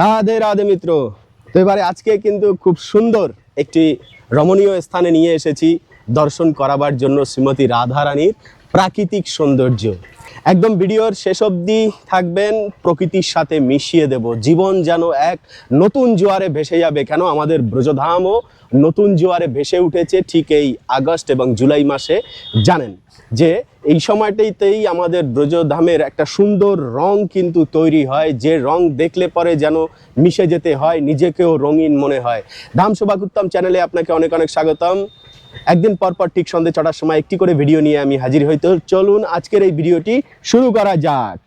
রাধে রাধে মিত্র। তো এবারে আজকে কিন্তু খুব সুন্দর একটি রমণীয় স্থানে নিয়ে এসেছি দর্শন করাবার জন্য শ্রীমতী রাধারানীর। প্রাকৃতিক সৌন্দর্য। একদম ভিডিওর শেষ অবধি থাকবেন, প্রকৃতির সাথে মিশিয়ে দেব। জীবন যেন এক নতুন জোয়ারে ভেসে যাবে। কেন? আমাদের ব্রজধামও নতুন জোয়ারে ভেসে উঠেছে ঠিক এই আগস্ট এবং জুলাই মাসে। জানেন যে এই সময়টাতেই আমাদের ব্রজধামের একটা সুন্দর রং কিন্তু তৈরি হয়। যে রং দেখলে পরে যেন মিশে যেতে হয়, নিজেকেও রঙিন মনে হয়। ধাম শোভাকুত্তম চ্যানেলে আপনাকে অনেক অনেক স্বাগতম। একদিন পরপর পর ঠিক সন্ধ্যে ছটার সময় একটি করে ভিডিও নিয়ে আমি হাজির হইতো চলুন আজকের এই ভিডিওটি শুরু করা যাক।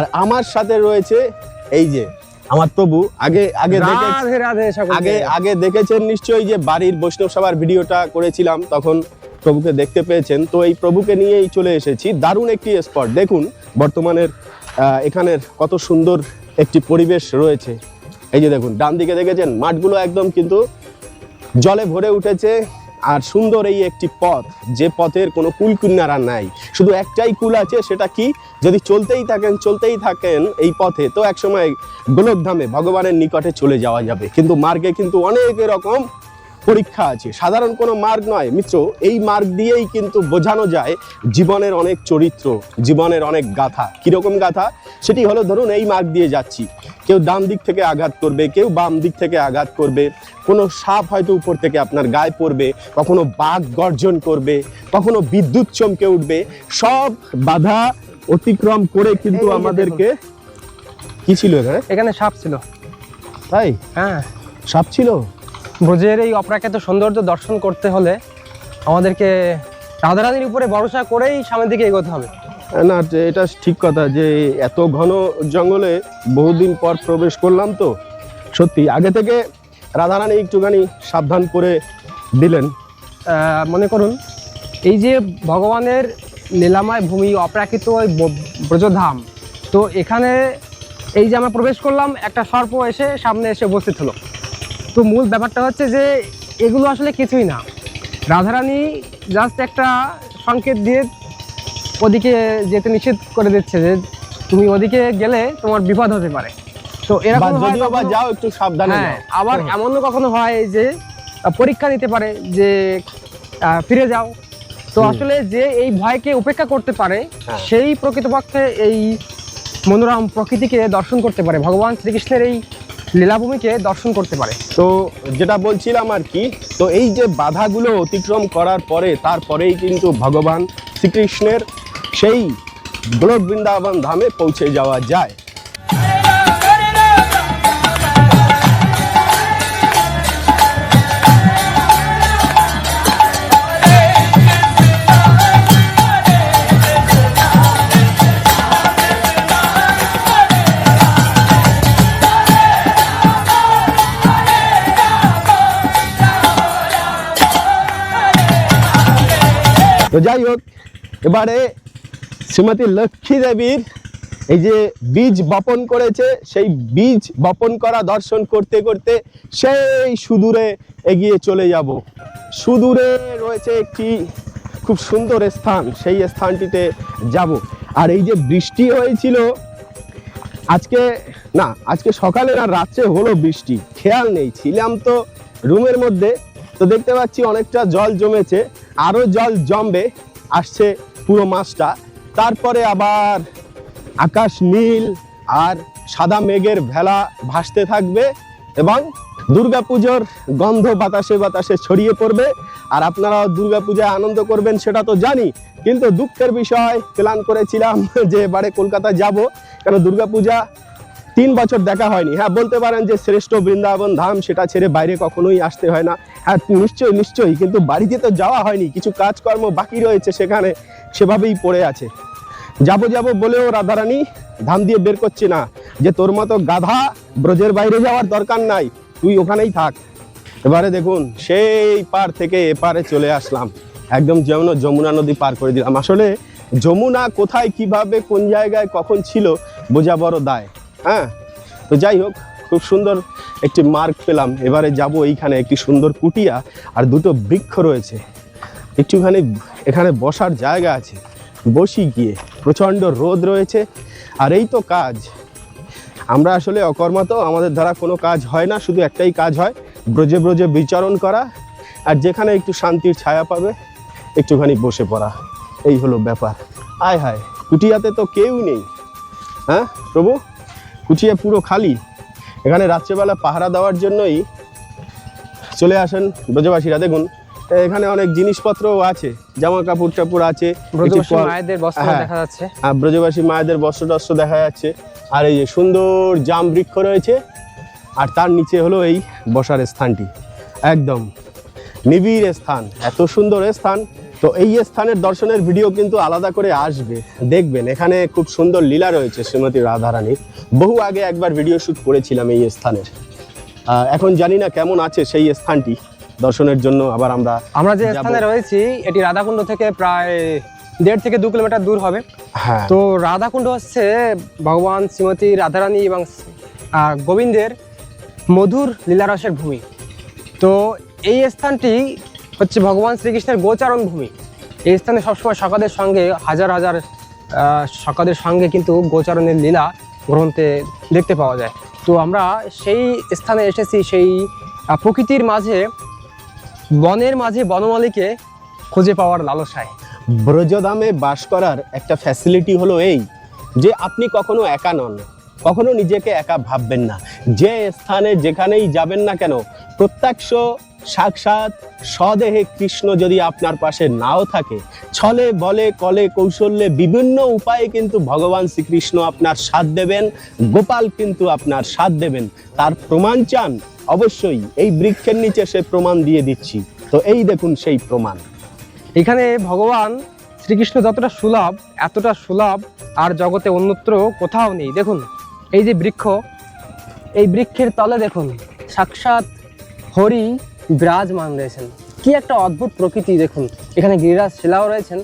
আর আমার সাথে রয়েছে এই যে আমার প্রভু। আগে আগে। আগে আগে দেখেছেন নিশ্চয়ই যে বাড়ির বৈষ্ণব সভার ভিডিওটা করেছিলাম তখন প্রভুকে দেখতে পেয়েছেন। তো এই প্রভুকে নিয়েই চলে এসেছি। দারুণ একটি স্পট দেখুন বর্তমানের এখানের কত সুন্দর একটি পরিবেশ রয়েছে। এই যে দেখুন ডান দিকে দেখেছেন মাঠগুলো একদম কিন্তু জলে ভরে উঠেছে। আর সুন্দর এই একটি পথ, যে পথের কোনো কুল কিনারা নাই। শুধু একটাই কুল আছে, সেটা কি? যদি চলতেই থাকেন চলতেই থাকেন এই পথে, তো একসময় গোলকধামে ভগবানের নিকটে চলে যাওয়া যাবে। কিন্তু মার্গে কিন্তু অনেক এরকম পরীক্ষা আছে। সাধারণ কোনো মার্গ নয়। মিত্র এই মার্গ দিয়েই কিন্তু বোঝানো যায় জীবনের অনেক চরিত্র জীবনের অনেক গাথা। কীরকম গাথা? সেটি হলো ধরুন এই মার্গ দিয়ে যাচ্ছি। কেউ ডান দিক থেকে আঘাত করবে কেউ বাম দিক থেকে আঘাত করবে। কোনো সাপ হয়তো উপর থেকে আপনার গায়ে পড়বে কখনো বাঘ গর্জন করবে কখনো বিদ্যুৎ চমকে উঠবে। সব বাধা অতিক্রম করে কিন্তু আমাদেরকে কি ছিল এখানে? এখানে সাপ ছিল। তাই? হ্যাঁ। সাপ ছিল? ব্রজের এই অপ্রাকৃত সৌন্দর্য দর্শন করতে হলে আমাদেরকে রাধারানীর উপরে ভরসা করেই সামনের দিকে এগোতে হবে। না যে এটা ঠিক কথা যে এত ঘন জঙ্গলে বহুদিন পর প্রবেশ করলাম তো সত্যি। আগে থেকে রাধারানী একটুখানি সাবধান করে দিলেন। মনে করুন এই যে ভগবানের লীলাময় ভূমি অপ্রাকৃত ওই ব্রজধাম তো এখানে এই যে আমরা প্রবেশ করলাম একটা সর্প এসে সামনে এসে উপস্থিত হলো। তো মূল ব্যাপারটা হচ্ছে যে এগুলো আসলে কিছুই না। রাধারানী জাস্ট একটা সংকেত দিয়ে ওদিকে যেতে নিষেধ করে দিচ্ছে যে তুমি ওদিকে গেলে তোমার বিপদ হতে পারে। তো এরকম যদিও বা যাও একটু সাবধানে হ্যাঁ আবার। এমনও কখনো হয় যে পরীক্ষা নিতে পারে যে ফিরে যাও। তো আসলে যে এই ভয়কে উপেক্ষা করতে পারে হ্যাঁ। সেই প্রকৃতপক্ষে এই মনোরম প্রকৃতিকে দর্শন করতে পারে। ভগবান শ্রীকৃষ্ণের এই লীলাভূমিকে দর্শন করতে পারে। তো যেটা বলছিলাম আর কি, তো এই যে বাধাগুলো অতিক্রম করার পরে, তারপরেই কিন্তু ভগবান শ্রীকৃষ্ণের সেই গোলক বৃন্দাবন ধামে পৌঁছে যাওয়া যায়। যাই হোক এবারে শ্রীমতী লক্ষ্মী দেবীর এই যে বীজ বপন করেছে, সেই বীজ বপন করা দর্শন করতে করতে সেই সুদূরে এগিয়ে চলে যাব। সুদূরে রয়েছে একটি খুব সুন্দর স্থান, সেই স্থানটিতে যাব। আর এই যে বৃষ্টি হয়েছিল, আজকে না, আজকে সকালে না, রাত্রে হলো বৃষ্টি, খেয়াল নেই, ছিলাম তো রুমের মধ্যে, তো দেখতে পাচ্ছি অনেকটা জল জমেছে। আরও জল জমবে, আসছে পুরো মাসটা তারপরে আবার আকাশ নীল আর সাদা মেঘের ভেলা ভাসতে থাকবে এবং দুর্গাপুজোর গন্ধ বাতাসে বাতাসে ছড়িয়ে পড়বে। আর আপনারাও দুর্গাপূজায় আনন্দ করবেন, সেটা তো জানি, কিন্তু দুঃখের বিষয় প্ল্যান করেছিলাম যে এবারে কলকাতা যাব। কেন দুর্গাপূজা তিন বছর দেখা হয়নি। হ্যাঁ বলতে পারেন যে শ্রেষ্ঠ বৃন্দাবন ধাম সেটা ছেড়ে বাইরে কখনোই আসতে হয় না। হ্যাঁ নিশ্চয়ই নিশ্চয়ই, কিন্তু বাড়িতে তো যাওয়া হয়নি। কিছু কাজকর্ম বাকি রয়েছে সেখানে, সেভাবেই পড়ে আছে। যাব যাব বলেও রাধারানী ধাম দিয়ে বের করছে না। যে তোর মতো গাধা ব্রজের বাইরে যাওয়ার দরকার নাই, তুই ওখানেই থাক। এবারে দেখুন, সেই পার থেকে এপারে চলে আসলাম। একদম যেমন যমুনা নদী পার করে দিলাম। আসলে যমুনা কোথায়, কীভাবে, কোন জায়গায়, কখন ছিল, বোঝা বড় দায়। হ্যাঁ? তো যাই হোক, খুব সুন্দর একটি মার্ক পেলাম। এবারে যাব এইখানে একটি সুন্দর কুটিয়া আর দুটো বৃক্ষ রয়েছে। একটুখানি এখানে বসার জায়গা আছে। বসি গিয়ে প্রচণ্ড রোদ রয়েছে। আর এই তো কাজ। আমরা আসলে অকর্মাত আমাদের দ্বারা কোনো কাজ হয় না, শুধু একটাই কাজ হয়, ব্রজে ব্রজে বিচরণ করা। আর যেখানে একটু শান্তির ছায়া পাবে, একটুখানি বসে পড়া। এই হলো ব্যাপার। আয় হায়, কুটিয়াতে তো কেউ নেই। হ্যাঁ প্রভু? কুটিয়া পুরো খালি। এখানে রাত্রেবেলা পাহারা দেওয়ার জন্যই চলে আসেন ব্রজবাসীরা। দেখুন এখানে অনেক জিনিসপত্রও আছে জামা কাপড় টাপড় আছে ব্রজবাসী মায়েদের বস্ত্র হ্যাঁ। দেখা যাচ্ছে। আর ব্রজবাসী মায়েদের বস্ত্র টস্ত্র দেখা যাচ্ছে। আর এই যে সুন্দর জাম বৃক্ষ রয়েছে আর তার নিচে হলো এই বসার স্থানটি। একদম নিবিড় স্থান এত সুন্দর স্থান। তো এই স্থানের দর্শনের ভিডিও কিন্তু আলাদা করে আসবে। দেখবেন এখানে খুব সুন্দর লীলা রয়েছে শ্রীমতী রাধারানীর। বহু আগে একবার ভিডিও শ্যুট করেছিলাম এই স্থানের। এখন জানি না কেমন আছে সেই স্থানটি। দর্শনের জন্য আবার আমরা আমরা যে। স্থানে রয়েছি এটি রাধাকুণ্ড থেকে প্রায় দেড় থেকে দু কিলোমিটার দূর হবে। হ্যাঁ। তো রাধাকুণ্ড হচ্ছে ভগবান শ্রীমতী রাধারানী এবং গোবিন্দের মধুর লীলারসের ভূমি। তো এই স্থানটি হচ্ছে ভগবান শ্রীকৃষ্ণের গোচারণ ভূমি। এই স্থানে সবসময় সকাদের সঙ্গে, হাজার হাজার সকাদের সঙ্গে কিন্তু গোচারণের লীলা গ্রন্থে দেখতে পাওয়া যায়। তো আমরা সেই স্থানে এসেছি, সেই প্রকৃতির মাঝে, বনের মাঝে বনমালীকে খুঁজে পাওয়ার লালসায়। ব্রজধামে বাস করার একটা ফ্যাসিলিটি হলো এই যে আপনি কখনো একা নন, কখনো নিজেকে একা ভাববেন না। যে স্থানে যেখানেই যাবেন না কেন, প্রত্যক্ষ সাক্ষাৎ স্বদেহে কৃষ্ণ যদি আপনার পাশে নাও থাকে, ছলে বলে কলে কৌশল্যে বিভিন্ন উপায়ে কিন্তু ভগবান শ্রীকৃষ্ণ আপনার সাথ দেবেন, গোপাল কিন্তু আপনার সাথ দেবেন। তার প্রমাণ চান, অবশ্যই এই বৃক্ষের নিচে সে প্রমাণ দিয়ে দিচ্ছি। তো এই দেখুন সেই প্রমাণ। এখানে ভগবান শ্রীকৃষ্ণ যতটা সুলভ, এতটা সুলভ, আর জগতে অন্যত্র কোথাও নেই। দেখুন, এই যে বৃক্ষ, এই বৃক্ষের তলে দেখুন, সাক্ষাৎ হরি বিরাজমান রয়েছেন। কি একটা অদ্ভুত প্রকৃতি দেখুন। এখানে গিরিরাজ শিলাও রয়েছেন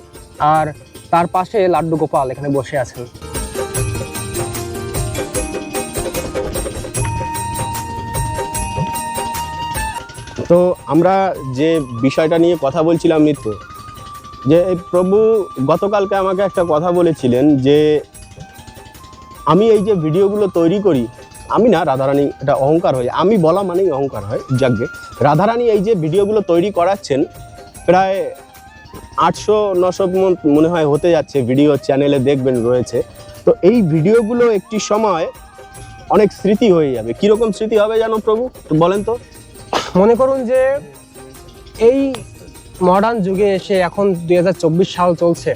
আর তার পাশে লাড্ডু গোপাল এখানে বসে আছেন। তো আমরা যে বিষয়টা নিয়ে কথা বলছিলাম মিত্র, যে প্রভু গতকালকে আমাকে একটা কথা বলেছিলেন যে আমি এই যে ভিডিওগুলো তৈরি করি আমি না রাধারানী, এটা অহংকার হয় আমি বলা মানেই অহংকার হয়, যাকে। রাধারানী এই যে ভিডিওগুলো তৈরি করাচ্ছেন, প্রায় আটশো নশো মনে হয় হতে যাচ্ছে ভিডিও চ্যানেলে দেখবেন রয়েছে। তো এই ভিডিওগুলো একটি সময় অনেক স্মৃতি হয়ে যাবে। কীরকম স্মৃতি হবে জানো প্রভু? বলেন তো। মনে করুন যে এই মডার্ন যুগে এসে এখন দু হাজার চব্বিশ সাল চলছে।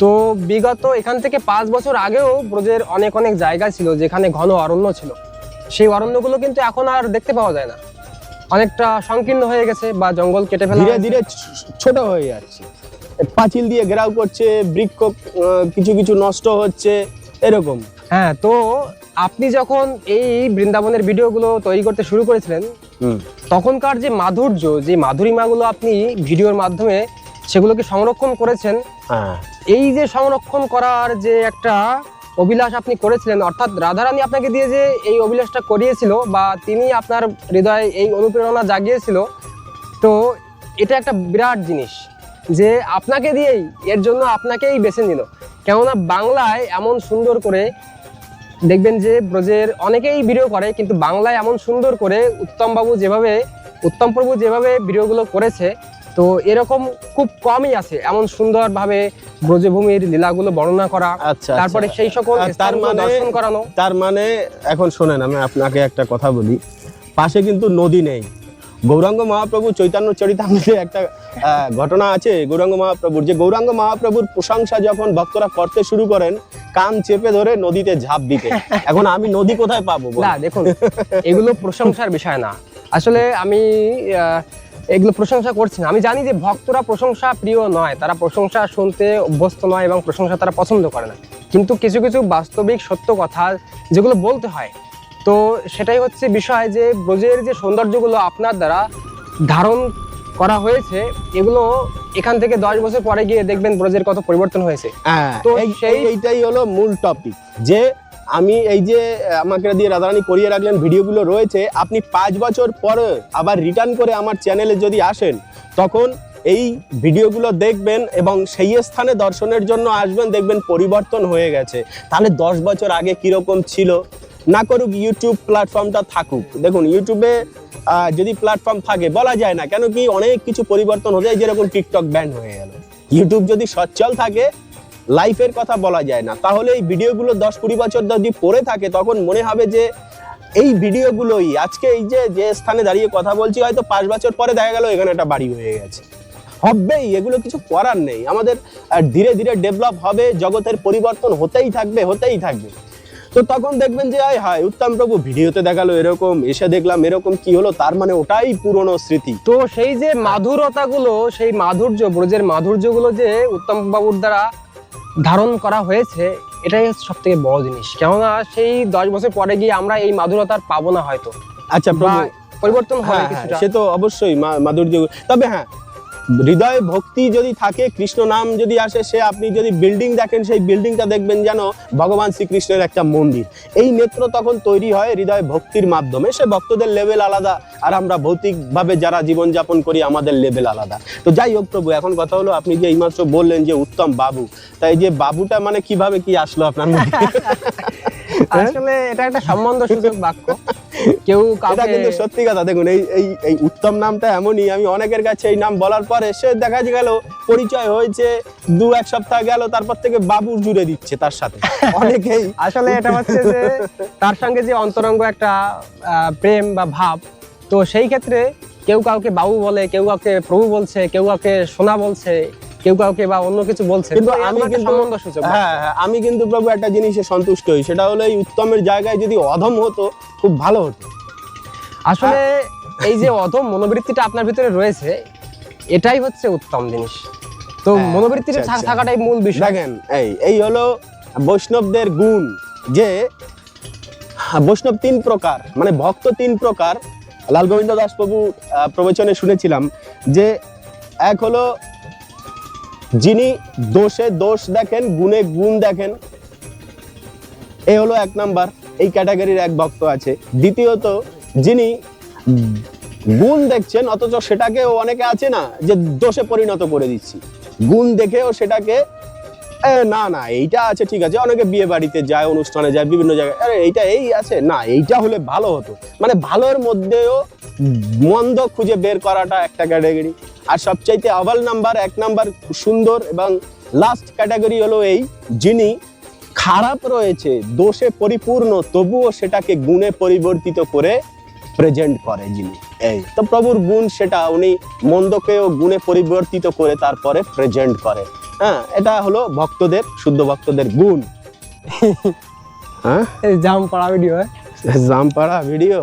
তো বিগত এখান থেকে পাঁচ বছর আগেও ব্রজের অনেক অনেক জায়গা ছিল যেখানে ঘন অরণ্য ছিল। সেই অরণ্যগুলো কিন্তু এখন আর দেখতে পাওয়া যায় না। অনেকটা সংকীর্ণ হয়ে গেছে বা জঙ্গল কেটে ফেলা ধীরে ধীরে ছোট হয়ে যাচ্ছে। পাঁচিল দিয়ে ঘেরাও করছে বৃক্ষ কিছু কিছু নষ্ট হচ্ছে এরকম। হ্যাঁ তো আপনি যখন এই বৃন্দাবনের ভিডিওগুলো তৈরি করতে শুরু করেছিলেন তখনকার যে মাধুর্য যে মাধুরিমাগুলো আপনি ভিডিওর মাধ্যমে সেগুলোকে সংরক্ষণ করেছেন হ্যাঁ। এই যে সংরক্ষণ করার যে একটা অভিলাষ আপনি করেছিলেন, অর্থাৎ রাধারানী আপনাকে দিয়ে যে এই অভিলাষটা করিয়েছিল বা তিনি আপনার হৃদয়ে এই অনুপ্রেরণা জাগিয়েছিল, তো এটা একটা বিরাট জিনিস যে আপনাকে দিয়েই এর জন্য আপনাকেই বেছে নিল। কেননা বাংলায় এমন সুন্দর করে দেখবেন যে ব্রজের অনেকেই ভিডিও করে, কিন্তু বাংলায় এমন সুন্দর করে উত্তমবাবু যেভাবে উত্তম প্রভু যেভাবে ভিডিওগুলো করেছে তো এরকম খুব কমই আছে। এমন সুন্দরভাবে ব্রজভূমির লীলাগুলো বর্ণনা করা। আচ্ছা তারপরে আচ্ছা। সেই সকল তার মানে- দর্শন করানো। তার মানে এখন শোনেন আমি আপনাকে একটা কথা বলি। পাশে কিন্তু নদী নেই। গৌরাঙ্গ মহাপ্রভু চৈতন্য চরিতামৃতে একটা ঘটনা আছে। গৌরাঙ্গ মহাপ্রভুর যে গৌরাঙ্গ মহাপ্রভুর প্রশংসা যখন ভক্তরা করতে শুরু করেন কান চেপে ধরে নদীতে ঝাঁপ দিতে। এখন আমি নদী কোথায় পাবো না দেখুন এগুলো প্রশংসার বিষয় না। আসলে আমি আহ, এগুলো প্রশংসা করছি না। আমি জানি যে ভক্তরা প্রশংসা প্রিয় নয় তারা প্রশংসা শুনতে অভ্যস্ত নয় এবং প্রশংসা তারা পছন্দ করে না। কিন্তু কিছু কিছু বাস্তবিক সত্য কথা যেগুলো বলতে হয় তো সেটাই হচ্ছে বিষয় যে ব্রজের যে সৌন্দর্যগুলো আপনার দ্বারা ধারণ করা হয়েছে এগুলো এখান থেকে দশ বছর পরে গিয়ে দেখবেন ব্রজের কত পরিবর্তন হয়েছে। হ্যাঁ তো সেই- এইটাই হলো মূল টপিক যে আমি এই যে আমাকে দিয়ে রাধারানী করিয়ে রাখলেন, ভিডিওগুলো রয়েছে, আপনি পাঁচ বছর পরে আবার রিটার্ন করে আমার চ্যানেলে যদি আসেন, তখন এই ভিডিওগুলো দেখবেন এবং সেই স্থানে দর্শনের জন্য আসবেন, দেখবেন পরিবর্তন হয়ে গেছে। তাহলে দশ বছর আগে কীরকম ছিল? না করুক ইউটিউব প্ল্যাটফর্মটা থাকুক। দেখুন ইউটিউবে যদি প্ল্যাটফর্ম থাকে, বলা যায় না, কেন কি অনেক কিছু পরিবর্তন হয়ে যায়, যেরকম টিকটক ব্যান হয়ে গেল। ইউটিউব যদি সচ্ছল থাকে লাইফের কথা বলা যায় না। তাহলে এই ভিডিওগুলো দশ কুড়ি বছর যদি পড়ে থাকে, তখন মনে হবে যে এই ভিডিওগুলোই, আজকে এই যে যে স্থানে দাঁড়িয়ে কথা বলছি, হয়তো পাঁচ বছর পরে দেখা গেল এখানে একটা বাড়ি হয়ে গেছে। হবেই, এগুলো কিছু করার নেই। আমাদের ধীরে ধীরে ডেভেলপ হবে, জগতের পরিবর্তন হতেই থাকবে হতেই থাকবে। তো তখন দেখবেন যে, আয় হায়, উত্তম প্রভু ভিডিওতে দেখাল এরকম, এসে দেখলাম এরকম কি হলো, তার মানে ওটাই পুরনো স্মৃতি। তো সেই যে মাধুরতাগুলো, সেই মাধুর্য, ব্রজের মাধুর্যগুলো যে উত্তম বাবুর দ্বারা ধারণ করা হয়েছে এটাই সব থেকে বড় জিনিস। কেননা সেই দশ বছর পরে গিয়ে আমরা এই মাধুরতার পাবো না হয়তো। আচ্ছা পরিবর্তন হয় হ্যাঁ হ্যাঁ, সে তো অবশ্যই মাধুর্য। তবে হ্যাঁ হৃদয়ে ভক্তি যদি থাকে কৃষ্ণ নাম যদি আসে সে আপনি যদি বিল্ডিং দেখেন সেই বিল্ডিংটা দেখবেন যেন ভগবান শ্রীকৃষ্ণের একটা মন্দির। এই নেত্র তখন তৈরি হয় হৃদয় ভক্তির মাধ্যমে। সে ভক্তদের লেভেল আলাদা আর আমরা ভৌতিকভাবে যারা জীবনযাপন করি আমাদের লেভেল আলাদা। তো যাই হোক প্রভু এখন কথা হলো আপনি যে এইমাত্র বললেন যে উত্তম বাবু তাই যে বাবুটা মানে কীভাবে কি আসলো আপনার মধ্যে আসলে এটা একটা সম্বন্ধ সূচক বাক্য। কেউ কাউকে কিন্তু সত্যি কথা। দেখুন এই এই উত্তম নামটা এমনই আমি অনেকের কাছে এই নাম বলার পরে সে দেখা গেল পরিচয় হয়েছে দু এক সপ্তাহ গেল তারপর থেকে বাবু জুড়ে দিচ্ছে তার সাথে। অনেকেই। আসলে এটা হচ্ছে যে তার সঙ্গে যে অন্তরঙ্গ একটা প্রেম বা ভাব তো সেই ক্ষেত্রে কেউ কাউকে বাবু বলে কেউ কাউকে প্রভু বলছে কেউ কাউকে সোনা বলছে কেউ কাউকে বা অন্য কিছু বলছে কিন্তু আমি কিন্তু- হ্যাঁ হ্যাঁ আমি কিন্তু প্রভু একটা জিনিসে সন্তুষ্ট হই সেটা হলো এই উত্তমের জায়গায় যদি অধম হতো খুব ভালো হতো। আসলে এই যে অধম মনোবৃত্তিটা আপনার ভিতরে রয়েছে এটাই হচ্ছে উত্তম জিনিস। তো হ্যাঁ, মনোবৃত্তিটা আচ্ছা, থাক- আচ্ছা। থাকাটাই মূল বিষয়। দেখেন এই এই হলো বৈষ্ণবদের গুণ যে বৈষ্ণব তিন প্রকার মানে ভক্ত তিন প্রকার লাল গোবিন্দ দাস প্রভু প্রবচনে শুনেছিলাম যে এক হলো যিনি দোষে দোষ দেখেন গুণে গুণ দেখেন। এই হলো এক নাম্বার এই ক্যাটাগরির এক ভক্ত আছে। দ্বিতীয়ত যিনি গুণ দেখছেন, অথচ সেটাকে অনেকে আছে না যে দোষে পরিণত করে দিচ্ছি। গুণ দেখেও সেটাকে না না, এইটা আছে, ঠিক আছে, অনেকে বিয়ে বাড়িতে যায়, অনুষ্ঠানে যায়, বিভিন্ন জায়গায়, আরে, এইটা এই আছে, না, এইটা হলে ভালো হতো। মানে ভালোর মধ্যেও মন্দ খুঁজে বের করাটা একটা ক্যাটাগরি। আর সবচাইতে আভাল নাম্বার, এক নাম্বার সুন্দর এবং লাস্ট ক্যাটাগরি হলো এই যিনি খারাপ রয়েছে, দোষে পরিপূর্ণ, তবুও সেটাকে গুণে পরিবর্তিত করে প্রেজেন্ট করে যিনি। এই। তো প্রভুর গুণ সেটা উনি মন্দকেও গুণে পরিবর্তিত করে তারপরে প্রেজেন্ট করে। হ্যাঁ এটা হলো ভক্তদের শুদ্ধ ভক্তদের গুণ। হ্যাঁ? জাম পড়া ভিডিও জামপাড়া ভিডিও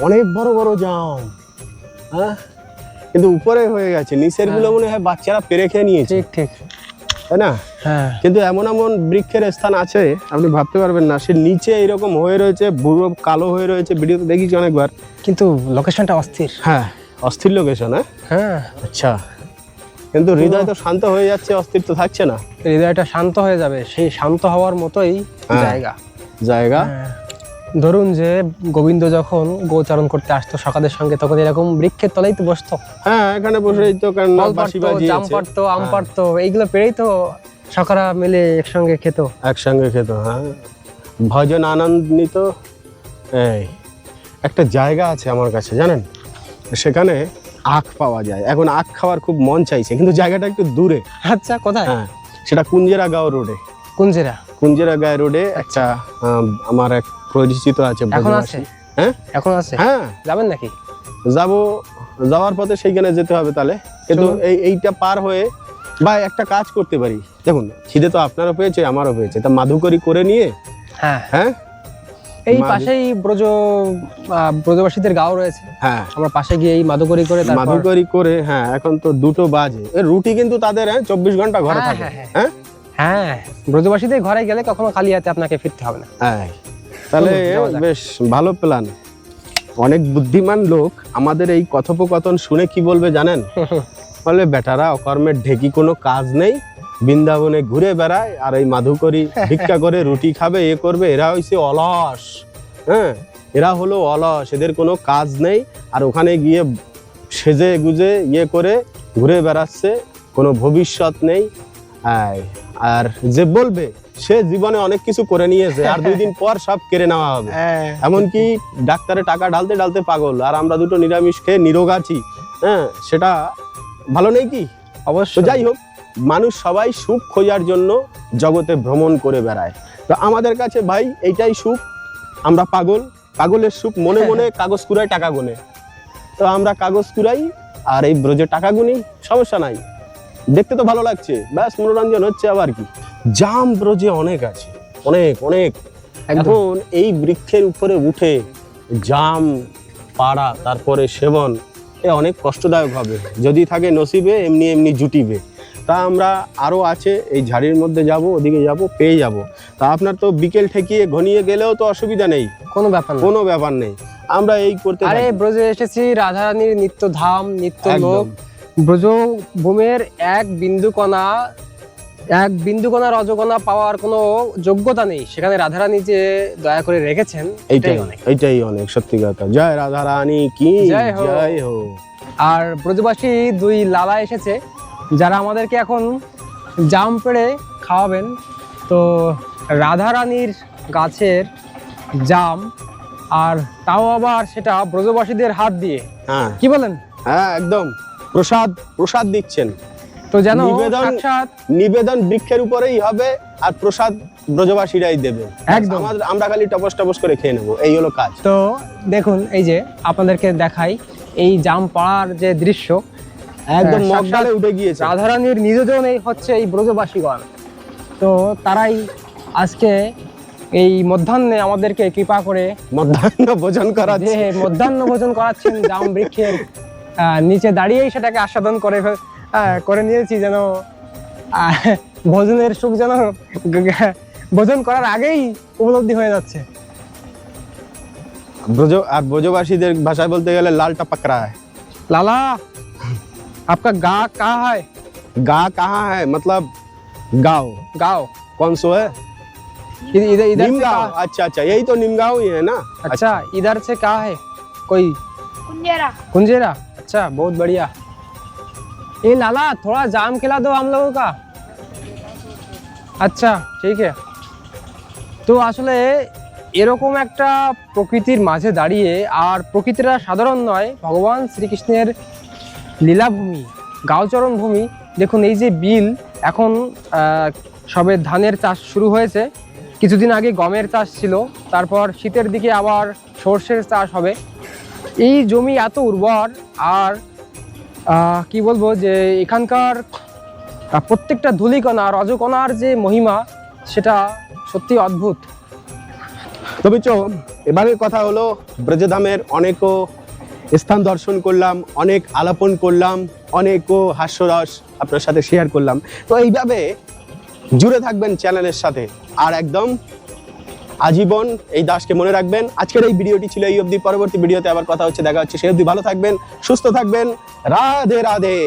অনেক বড় বড় জাম। হ্যাঁ? কিন্তু উপরে হয়ে গেছে নিচেরগুলো মনে হয় বাচ্চারা পেরে খেয়ে নিয়েছে। ঠিক ঠিক। তাই না? হ্যাঁ। কিন্তু এমন এমন বৃক্ষের স্থান আছে আপনি ভাবতে পারবেন না সে নিচে এরকম হয়ে রয়েছে বুড়ো কালো হয়ে রয়েছে ভিডিওতে দেখেছি অনেকবার। কিন্তু লোকেশনটা অস্থির। হ্যাঁ অস্থির লোকেশন হ্যাঁ? হ্যাঁ। আচ্ছা। কিন্তু হৃদয় তো শান্ত হয়ে যাচ্ছে অস্থির তো থাকছে না। হৃদয়টা শান্ত হয়ে যাবে সেই শান্ত হওয়ার মতোই হ্যাঁ। জায়গা। জায়গা। হ্যাঁ। ধরুন যে গোবিন্দ যখন গোচারণ করতে আসতো সকালের সঙ্গে তখন এরকম বৃক্ষের তলেই তো বসতো। হ্যাঁ এখানে বসেই তো কারণ বাসি জাম পারতো আম হ্যাঁ। পারতো এইগুলো পেরেই তো সকারা মিলে একসঙ্গে খেত। একসঙ্গে খেত হ্যাঁ। ভজন আনন্দিত এই একটা জায়গা আছে আমার কাছে জানেন? সেখানে আখ পাওয়া যায়। এখন আখ খাওয়ার খুব মন চাইছে কিন্তু জায়গাটা একটু দূরে। আচ্ছা কোথায়? হ্যাঁ সেটা কুঞ্জেরা গাঁও রোডে। কুঞ্জেরা? কুঞ্জেরা গাঁও রোডে একটা আমার এক পরিচিত আছে এখন আছে? হ্যাঁ? এখন আছে? হ্যাঁ। যাবেন নাকি? যাব যাওয়ার পথে সেইখানে যেতে হবে তাহলে। কিন্তু এই এইটা পার হয়ে বা একটা কাজ করতে পারি। দেখুন খিদে তো আপনারও পেয়েছে আমারও পেয়েছে। তা মাধুকরি করে নিয়ে হ্যাঁ। হ্যাঁ? এই পাশেই ব্রজ ব্রজবাসীদের গাঁও রয়েছে। হ্যাঁ। আমরা পাশে গিয়ে এই মাদুকরি করে মাধুকরি করে হ্যাঁ এখন তো দুটো বাজে। রুটি কিন্তু তাদের হ্যাঁ চব্বিশ ঘণ্টা ঘরে হ্যাঁ, থাকে। হ্যাঁ, হ্যাঁ। হ্যাঁ? হ্যাঁ। ব্রজবাসীদের ঘরে গেলে কখনো খালি হাতে আপনাকে ফিরতে হবে না। হ্যাঁ। তাহলে। বেশ ভালো প্ল্যান অনেক বুদ্ধিমান লোক আমাদের এই কথোপকথন শুনে কি বলবে জানেন? বলে বেটারা অকর্মের ঢেকি কোনো কাজ নেই। বৃন্দাবনে ঘুরে বেড়ায় আর এই মাধুকরী ভিক্ষা করে রুটি খাবে এ করবে এরা হয়েছে অলস। হ্যাঁ এরা হলো অলস এদের কোনো কাজ নেই। আর ওখানে গিয়ে সেজে গুজে ইয়ে করে ঘুরে বেড়াচ্ছে কোনো ভবিষ্যৎ নেই। আর যে বলবে সে জীবনে অনেক কিছু করে নিয়েছে আর দুই দিন পর সব কেড়ে নেওয়া হবে। হ্যাঁ। এমনকি ডাক্তারে টাকা ঢালতে ঢালতে পাগল আর আমরা দুটো নিরামিষ খেয়ে নিরোগ আছি হ্যাঁ সেটা ভালো নেই কি? অবশ্য যাই হোক মানুষ সবাই সুখ খোঁজার জন্য জগতে ভ্রমণ করে বেড়ায়। তো আমাদের কাছে ভাই এইটাই সুখ আমরা পাগল পাগলের সুখ মনে মনে কাগজ কুড়াই টাকা গুনে। তো আমরা কাগজ কুড়াই আর এই ব্রজে টাকা গুনি সমস্যা নাই। দেখতে তো ভালো লাগছে। ব্যাস মনোরঞ্জন হচ্ছে আবার কি? জাম ব্রজে অনেক আছে। অনেক অনেক। এখন এই বৃক্ষের উপরে উঠে জাম পাড়া তারপরে সেবন এ অনেক কষ্টদায়ক হবে। যদি থাকে নসিবে এমনি এমনি জুটিবে। তা আমরা আরও আছে এই ঝাড়ির মধ্যে যাব ওদিকে যাব পেয়ে যাব। তা আপনার তো বিকেল ঠেকিয়ে ঘনিয়ে গেলেও তো অসুবিধা নেই। কোনো ব্যাপার কোনো ব্যাপার নেই। আমরা এই করতে আরে। ব্রজে এসেছি রাধারানীর নিত্য ধাম নিত্য লোক। একদম ব্রজ ভূমের এক বিন্দু কণা এক বিন্দু কণা রজকণা পাওয়ার কোনো যোগ্যতা নেই। সেখানে রাধারানী যে দয়া করে রেখেছেন এইটাই এটাই অনেক। এইটাই অনেক সত্যি কথা। জয় রাধারানী কি? জয় হো। জয় হো। আর ব্রজবাসী দুই লালা এসেছে যারা আমাদেরকে এখন জাম পেড়ে খাওয়াবেন। তো রাধারানীর গাছের জাম আর তাও আবার সেটা ব্রজবাসীদের হাত দিয়ে। হ্যাঁ। কি বলেন? হ্যাঁ একদম। প্রসাদ প্রসাদ দিচ্ছেন। তো যেন নিবেদন- নিবেদন বৃক্ষের উপরেই হবে আর প্রসাদ ব্রজবাসীরাই দেবে। একদম। আমরা খালি টপস টপস করে খেয়ে নেব। এই হলো কাজ। তো দেখুন এই যে আপনাদেরকে দেখাই এই জাম পাড়ার যে দৃশ্য। একদম হ্যাঁ, মগডালে উঠে গিয়েছে। রাধারানীর এই হচ্ছে এই ব্রজবাসীগণ। তো তারাই আজকে এই মধ্যাহ্নে আমাদেরকে কৃপা করে মধ্যাহ্ন ভোজন করা যে মধ্যাহ্ন ভোজন করাচ্ছেন জাম বৃক্ষের। নিচে দাঁড়িয়েই সেটাকে আস্বাদন করে ফে- আহ, করে নিয়েছি যেন আহ, ভোজনের সুখ যেন গ- গ- ভোজন করার আগেই উপলব্ধি হয়ে যাচ্ছে ব্রজ আর ব্রজবাসীদের ভাষায় বলতে গেলে লালটা পাকড়া है लाला आपका गा कहाँ है गा कहाँ है मतलब गाँव गाँव कौन सो है इधर इधर इधर से निमगांव कहाँ- अच्छा अच्छा यही तो निमगांव ही है ना अच्छा इधर से कहाँ है कोई कुंजेरा कुंजेरा अच्छा बहुत बढ़िया ये लाला थोड़ा जाम खिला दो हम लोगों का আচ্ছা ঠিক আছে তো আসলে এরকম একটা প্রকৃতির মাঝে দাঁড়িয়ে আর প্রকৃতিটা সাধারণ নয় ভগবান শ্রীকৃষ্ণের লীলাভূমি গাওচরণ ভূমি দেখুন এই যে বিল এখন আহ, সবে ধানের চাষ শুরু হয়েছে কিছুদিন আগে গমের চাষ ছিল তারপর শীতের দিকে আবার সর্ষের চাষ হবে এই জমি এত উর্বর আর কি বলব যে এখানকার প্রত্যেকটা ধূলিকণা, রজকণার যে মহিমা, সেটা সত্যি অদ্ভুত। তবে চো, এবারের কথা হলো, ব্রজধামের অনেকও স্থান দর্শন করলাম, অনেক আলাপন করলাম, অনেকও হাস্যরস আপনার সাথে শেয়ার করলাম। তো এইভাবে জুড়ে থাকবেন চ্যানেলের সাথে। আর একদম আজীবন এই দাসকে মনে রাখবেন। আজকের এই ভিডিওটি ছিল এই অবধি। পরবর্তী ভিডিওতে আবার কথা হচ্ছে। দেখা হচ্ছে। সেই অবধি ভালো থাকবেন, সুস্থ থাকবেন। রাধে রাধে।